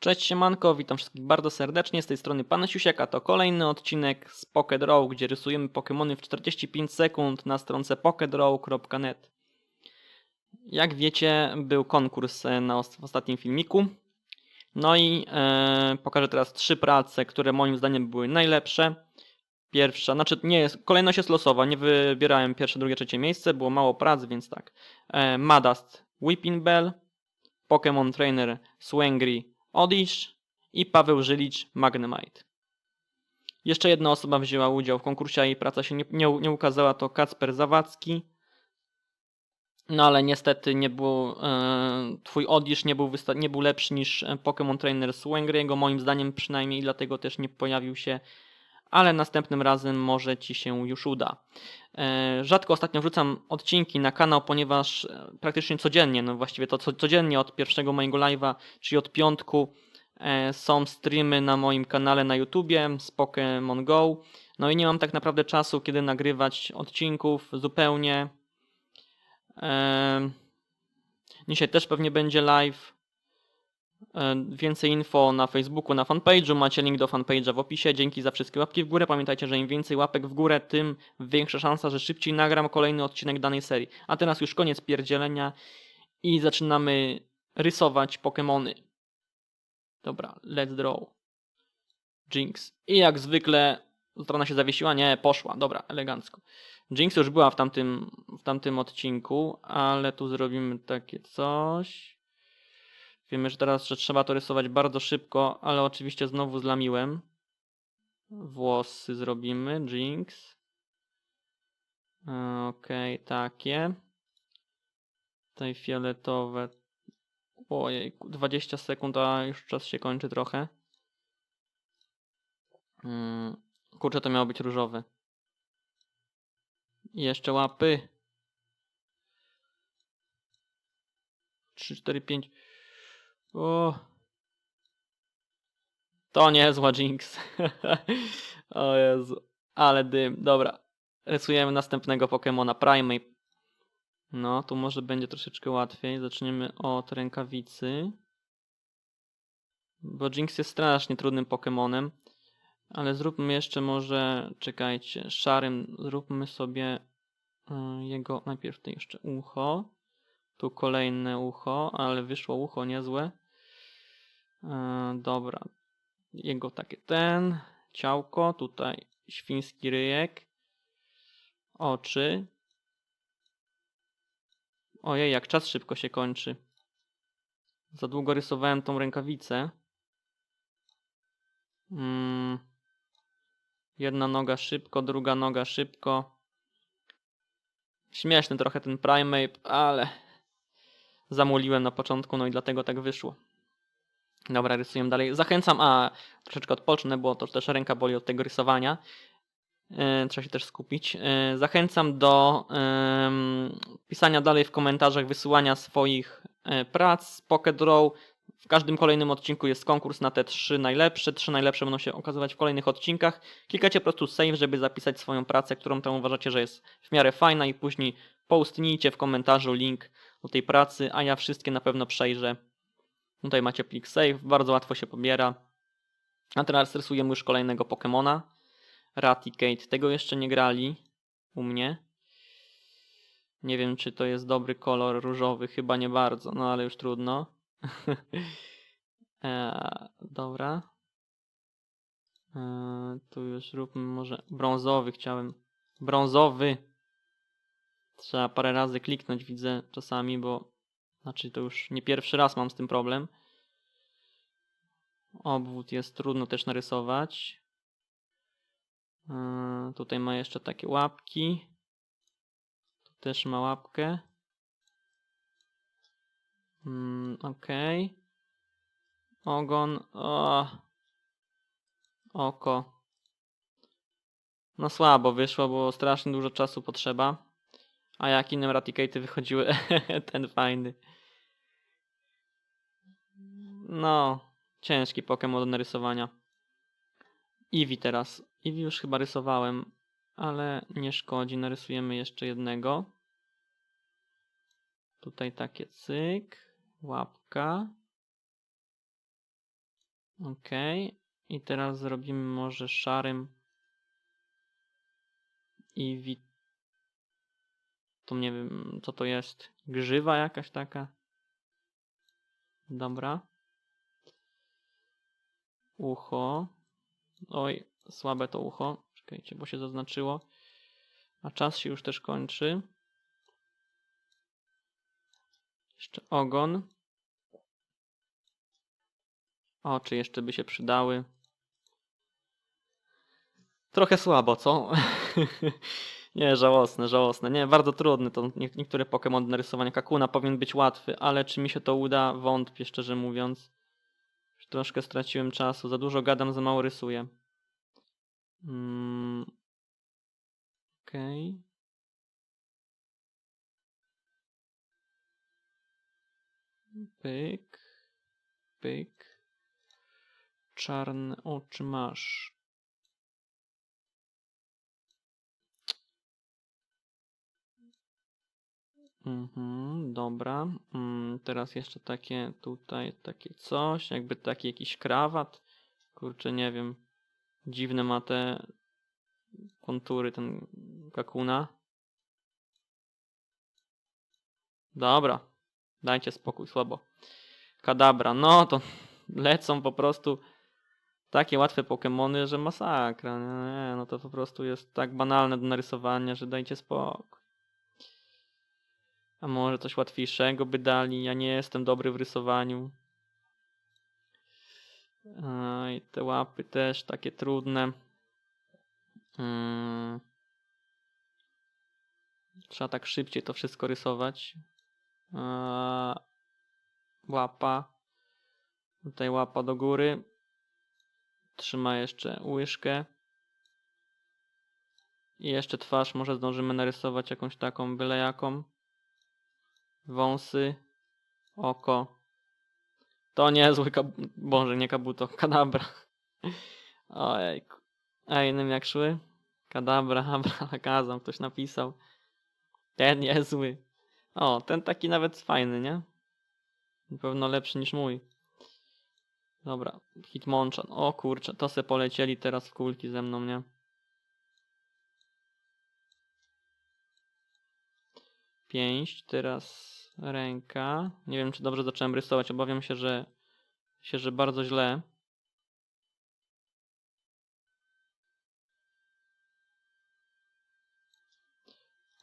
Cześć siemanko, witam wszystkich bardzo serdecznie, z tej strony Pan Siusiak, a to kolejny odcinek z Pocket Draw, gdzie rysujemy Pokémony w 45 sekund na stronce pokedraw.net. Jak wiecie, był konkurs e, na w ostatnim filmiku. No i e, pokażę teraz trzy prace, które moim zdaniem były najlepsze. Pierwsza, znaczy nie kolejność jest losowa, nie wybierałem pierwsze, drugie, trzecie miejsce, było mało prac, więc tak. E, Madast Whipping Bell, Pokémon Trainer Swangry Odish i Paweł Żylicz Magnemite. Jeszcze jedna osoba wzięła udział w konkursie, a jej praca się nie, nie, nie ukazała, to Kacper Zawadzki. No ale niestety nie był, e, twój Odish nie był, nie był lepszy niż e, Pokémon Trainer Swangry'ego, moim zdaniem przynajmniej, dlatego też nie pojawił się, ale następnym razem może ci się już uda. E, Rzadko ostatnio wrzucam odcinki na kanał, ponieważ e, praktycznie codziennie, no właściwie to co, codziennie od pierwszego mojego live'a, czyli od piątku, e, są streamy na moim kanale na YouTubie z Pokémon Go. No i nie mam tak naprawdę czasu, kiedy nagrywać odcinków zupełnie. Dzisiaj też pewnie będzie live. E, Więcej info na Facebooku, na fanpage'u. Macie link do fanpage'a w opisie. Dzięki za wszystkie łapki w górę. Pamiętajcie, że im więcej łapek w górę, tym większa szansa, że szybciej nagram kolejny odcinek danej serii. A teraz już koniec pierdzielenia i zaczynamy rysować Pokémony. Dobra, let's draw. Jinx. I jak zwykle strona się zawiesiła. Nie, poszła. Dobra, elegancko. Jinx już była w tamtym, w tamtym odcinku, ale tu zrobimy takie coś. Wiemy, że teraz że trzeba to rysować bardzo szybko, ale oczywiście znowu zlamiłem. Włosy zrobimy. Jinx. Okej, takie. Tutaj fioletowe. Ojej, 20 sekund, a już czas się kończy trochę. Mm, kurczę, to miało być różowe. Jeszcze łapy. 3, 4, 5. O. To niezła Jinx. o Jezu. Ale dym. Dobra. Rysujemy następnego Pokemona. Primeape. No, tu może będzie troszeczkę łatwiej. Zaczniemy od rękawicy. Bo Jinx jest strasznie trudnym Pokemonem. Ale zróbmy jeszcze może, czekajcie, szarym zróbmy sobie y, jego, najpierw to jeszcze ucho. Tu kolejne ucho, ale wyszło ucho niezłe. E, dobra. Jego takie ten. Ciałko. Tutaj świński ryjek. Oczy. Ojej, jak czas szybko się kończy. Za długo rysowałem tą rękawicę. Mm. Jedna noga szybko, druga noga szybko. Śmieszny trochę ten Primeape, ale zamuliłem na początku, no i dlatego tak wyszło. Dobra, rysujemy dalej. Zachęcam, a troszeczkę odpocznę, bo to też ręka boli od tego rysowania. E, trzeba się też skupić. E, zachęcam do pisania dalej w komentarzach, wysyłania swoich e, prac, Pocket Draw. W każdym kolejnym odcinku jest konkurs na te trzy najlepsze. Trzy najlepsze będą się okazywać w kolejnych odcinkach. Klikacie po prostu save, żeby zapisać swoją pracę, którą tam uważacie, że jest w miarę fajna i później postnijcie w komentarzu link do tej pracy, a ja wszystkie na pewno przejrzę. Tutaj macie plik save, bardzo łatwo się pobiera. A teraz rysujemy już kolejnego Pokemona. Raticate. Tego jeszcze nie grali u mnie. Nie wiem, czy to jest dobry kolor różowy, chyba nie bardzo, no ale już trudno. e, dobra. E, tu już róbmy może brązowy chciałem. Brązowy. Trzeba parę razy kliknąć, widzę czasami, bo znaczy to już nie pierwszy raz mam z tym problem. Obwód jest trudno też narysować. Yy, tutaj ma jeszcze takie łapki. Tu też ma łapkę. Mm, Okej. Ogon. O. Oko. No słabo wyszło, bo strasznie dużo czasu potrzeba. A jak innym Raticaty wychodziły, ten fajny. No, ciężki Pokémon do narysowania. Eevee teraz. Eevee już chyba rysowałem, ale nie szkodzi. Narysujemy jeszcze jednego. Tutaj takie cyk, łapka. Okej. I teraz zrobimy może szarym i nie wiem, co to jest. Grzywa jakaś taka. Dobra. Ucho. Oj, słabe to ucho. Czekajcie, bo się zaznaczyło. A czas się już też kończy. Jeszcze ogon. Oczy jeszcze by się przydały. Trochę słabo, co? nie, żałosne, żałosne. Nie, bardzo trudny. To nie, niektóre Pokémon do narysowania. Kakuna powinien być łatwy, ale czy mi się to uda? Wątpię, szczerze mówiąc. Troszkę straciłem czasu. Za dużo gadam, za mało rysuję. Mm. Okej. Pyk. Pyk. Czarne oczy masz. Mhm, dobra. Mm, teraz jeszcze takie tutaj, takie coś, jakby taki jakiś krawat. Kurczę, nie wiem. Dziwne ma te kontury ten kakuna. Dobra. Dajcie spokój, słabo. Kadabra, no to lecą po prostu takie łatwe Pokemony, że masakra. Nie, no to po prostu jest tak banalne do narysowania, że dajcie spokój. A może coś łatwiejszego by dali? Ja nie jestem dobry w rysowaniu. I te łapy też takie trudne. Mm. Trzeba tak szybciej to wszystko rysować. Łapa. Tutaj łapa do góry. Trzyma jeszcze łyżkę. I jeszcze twarz może zdążymy narysować jakąś taką byle jaką. Wąsy. Oko. To niezły kab... Boże, nie kabuto. Kadabra. Ojejku. A innym jak szły? Kadabra, abracadabra, ktoś napisał. Ten niezły. O, ten taki nawet fajny, nie? Na pewno lepszy niż mój. Dobra, Hitmonchan. O kurczę, to se polecieli teraz w kulki ze mną, nie? Pięść, teraz ręka. Nie wiem, czy dobrze zacząłem rysować. Obawiam się, że się, że bardzo źle.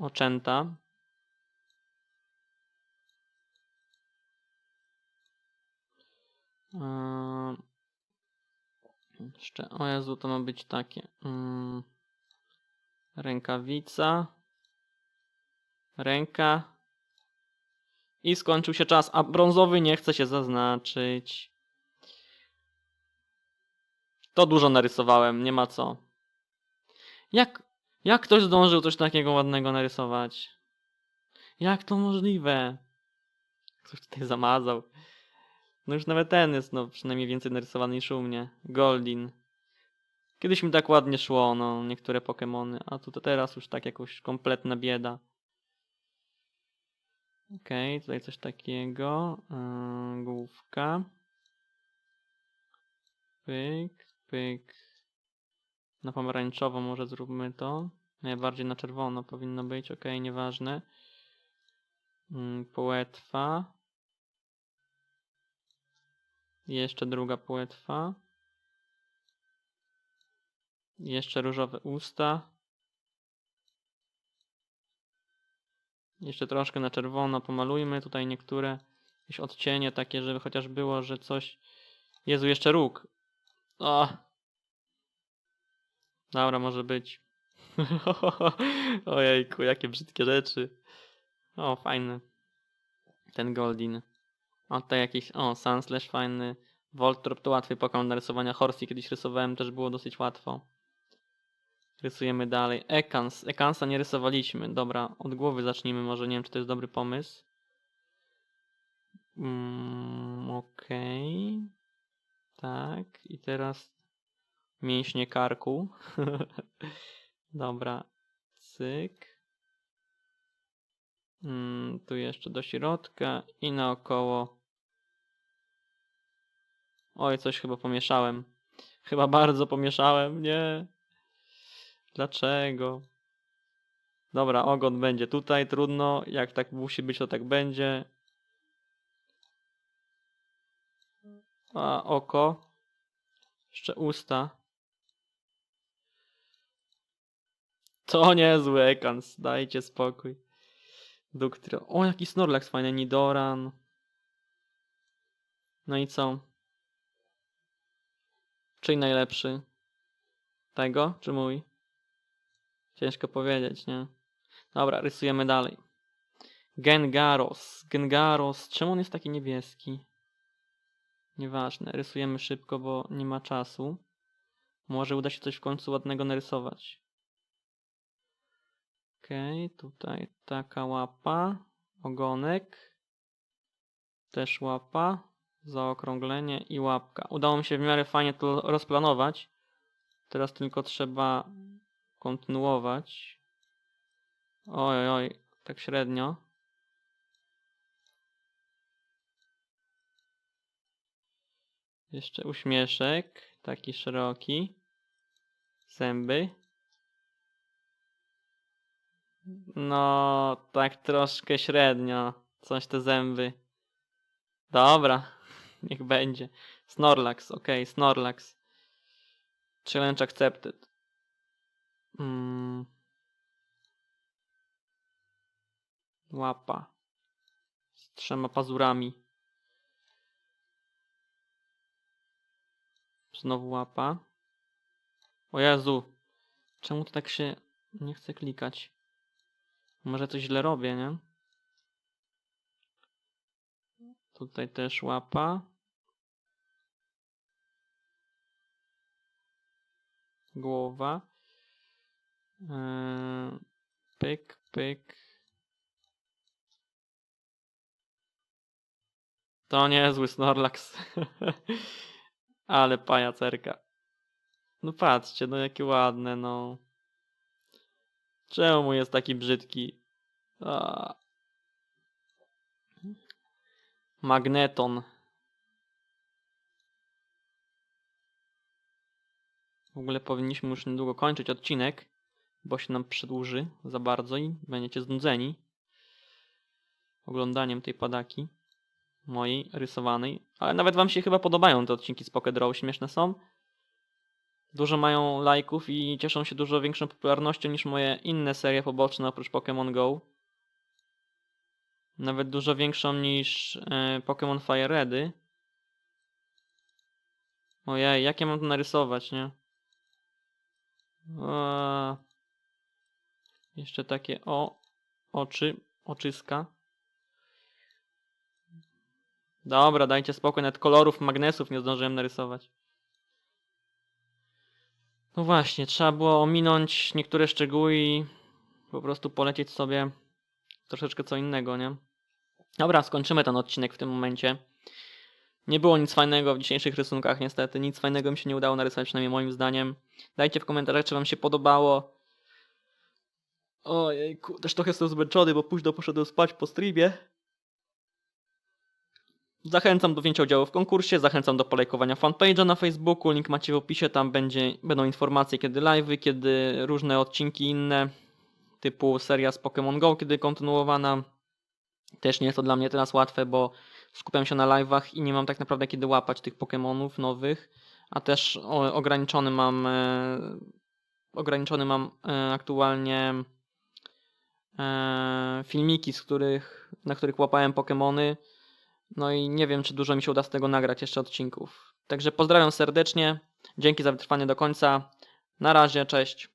Oczęta. Eee, Jeszcze, o Jezu, to ma być takie. mm, Rękawica. Ręka. I skończył się czas, a brązowy nie chce się zaznaczyć. To dużo narysowałem, nie ma co. Jak, jak ktoś zdążył coś takiego ładnego narysować? Jak to możliwe? Ktoś tutaj zamazał. No już nawet ten jest no, przynajmniej więcej narysowany niż u mnie. Goldin. Kiedyś mi tak ładnie szło, no, niektóre Pokémony, a tu to teraz już tak jakoś kompletna bieda. Okej, tutaj coś takiego. Yy, główka. Pyk, pyk. Na pomarańczowo może zróbmy to. Nie, bardziej na czerwono powinno być, okej, nieważne. Yy, płetwa. Jeszcze druga płetwa. Jeszcze różowe usta. Jeszcze troszkę na czerwono pomalujmy tutaj niektóre. Jakieś odcienie takie, żeby chociaż było, że coś... Jezu, jeszcze róg. O! Dobra, może być. Ojejku, jakie brzydkie rzeczy. O, fajny. Ten Goldin. O, tutaj jakiś... O, Sunslash fajny. Voltrop to łatwy Pokémon do rysowania. Horsey kiedyś rysowałem, też było dosyć łatwo. Rysujemy dalej. Ekans. Ekansa nie rysowaliśmy. Dobra, od głowy zacznijmy. Może nie wiem, czy to jest dobry pomysł. Mm, Okej. Tak. I teraz mięśnie karku. Dobra. Cyk. Mm, tu jeszcze do środka i naokoło Oj, coś chyba pomieszałem. Chyba bardzo pomieszałem, nie. Dlaczego? Dobra, ogon będzie tutaj, trudno. Jak tak musi być, to tak będzie. A oko. Jeszcze usta. To niezły ekans, dajcie spokój. Duktrio. O, jaki Snorlax fajny, Nidoran. No i co? Czyj najlepszy? Tego, czy mój? Ciężko powiedzieć, nie? Dobra, rysujemy dalej. Gengaros. Gengaros. Czemu on jest taki niebieski? Nieważne. Rysujemy szybko, bo nie ma czasu. Może uda się coś w końcu ładnego narysować. Okej, tutaj taka łapa. Ogonek. Też łapa. Zaokrąglenie i łapka. Udało mi się w miarę fajnie to rozplanować. Teraz tylko trzeba kontynuować. Oj, oj, tak średnio. Jeszcze uśmieszek, taki szeroki. Zęby. No, tak troszkę średnio. Coś te zęby. Dobra, niech będzie. Snorlax, okej, Snorlax. Challenge accepted. Mm. Łapa. Z trzema pazurami. Znowu łapa. O Jezu. Czemu to tak się nie chce klikać? Może coś źle robię, nie? Tutaj też łapa. Głowa. Eee, pyk, pyk. To niezły Snorlax. Ale pajacerka. No patrzcie, no jakie ładne, no. Czemu jest taki brzydki? A. Magneton. W ogóle powinniśmy już niedługo kończyć odcinek, bo się nam przedłuży za bardzo i będziecie znudzeni oglądaniem tej padaki mojej rysowanej. Ale nawet wam się chyba podobają te odcinki z Pocket Draw, śmieszne są. Dużo mają lajków i cieszą się dużo większą popularnością niż moje inne serie poboczne oprócz Pokémon Go. Nawet dużo większą niż e, Pokémon Fire Redy. Ojej, jak ja mam to narysować, nie? Eee, jeszcze takie o oczy, oczyska. Dobra, dajcie spokój, nawet kolorów, magnesów nie zdążyłem narysować. No właśnie, trzeba było ominąć niektóre szczegóły i po prostu polecieć sobie troszeczkę co innego, nie? Dobra, skończymy ten odcinek w tym momencie. Nie było nic fajnego w dzisiejszych rysunkach, niestety. Nic fajnego mi się nie udało narysować, przynajmniej moim zdaniem. Dajcie w komentarzach, czy wam się podobało. Ojejku, też trochę jestem zmęczony, bo późno poszedłem spać po streamie. Zachęcam do wzięcia udziału w konkursie, zachęcam do polajkowania fanpage'a na Facebooku, link macie w opisie, tam będzie, będą informacje kiedy live'y, kiedy różne odcinki inne, typu seria z Pokémon Go, kiedy kontynuowana. Też nie jest to dla mnie teraz łatwe, bo skupiam się na live'ach i nie mam tak naprawdę kiedy łapać tych Pokémonów nowych, a też ograniczony mam e, ograniczony mam e, aktualnie filmiki, z których, na których łapałem Pokémony. No i nie wiem, czy dużo mi się uda z tego nagrać jeszcze odcinków. Także pozdrawiam serdecznie. Dzięki za wytrwanie do końca. Na razie, cześć.